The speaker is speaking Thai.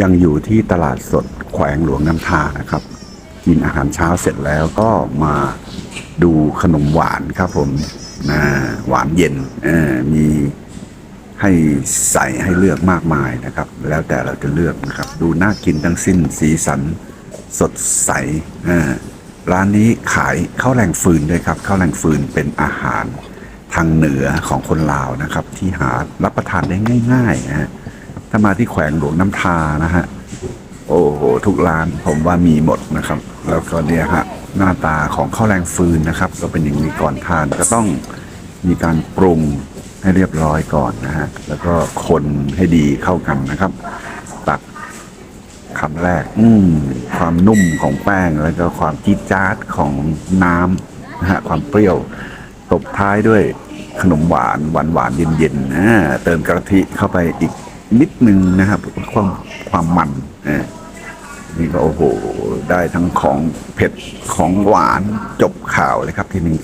ยังอยู่ที่ตลาดสดแขวงหลวงน้ำทานะครับ กินอาหารเช้าเสร็จแล้วก็มาดูขนมหวานครับผมนะหวานเย็นมีให้ใส่ให้เลือกมากมายนะครับ แล้วแต่เราจะเลือกนะครับ ดูน่ากินทั้งสิ้นสีสันสดใสร้านนี้ขายข้าวแรงฟืนด้วยครับข้าวแรงฟืนเป็นอาหารทางเหนือของคนลาวนะครับ ที่หารับประทานได้ง่ายๆนะฮะ ถ้ามาที่แขวงหลวงน้ำทานะฮะ โอ้โห ทุกร้านผมว่ามีหมดนะครับ แล้วก็เนี่ยฮะหน้าตาของข้าวแรงฟืนนะครับ ก็เป็นอย่างนี้ก่อนทานก็ต้องมีการปรุงให้เรียบร้อยก่อนนะฮะ แล้วก็คนให้ดีเข้ากันนะครับ ตักคำแรก อืมความนุ่มของแป้ง แล้วก็ความจี๊ดจ๊าดของน้ำนะฮะ ความเปรี้ยว ตบท้ายด้วยขนมหวานหวานหวานเย็นๆอ่าเติมกะทิเข้าไปอีก นิดนึงนะครับ ความความมันนี่ก็โอ้โห ได้ทั้งของเผ็ดของหวานจบข่าวเลยครับที่นี่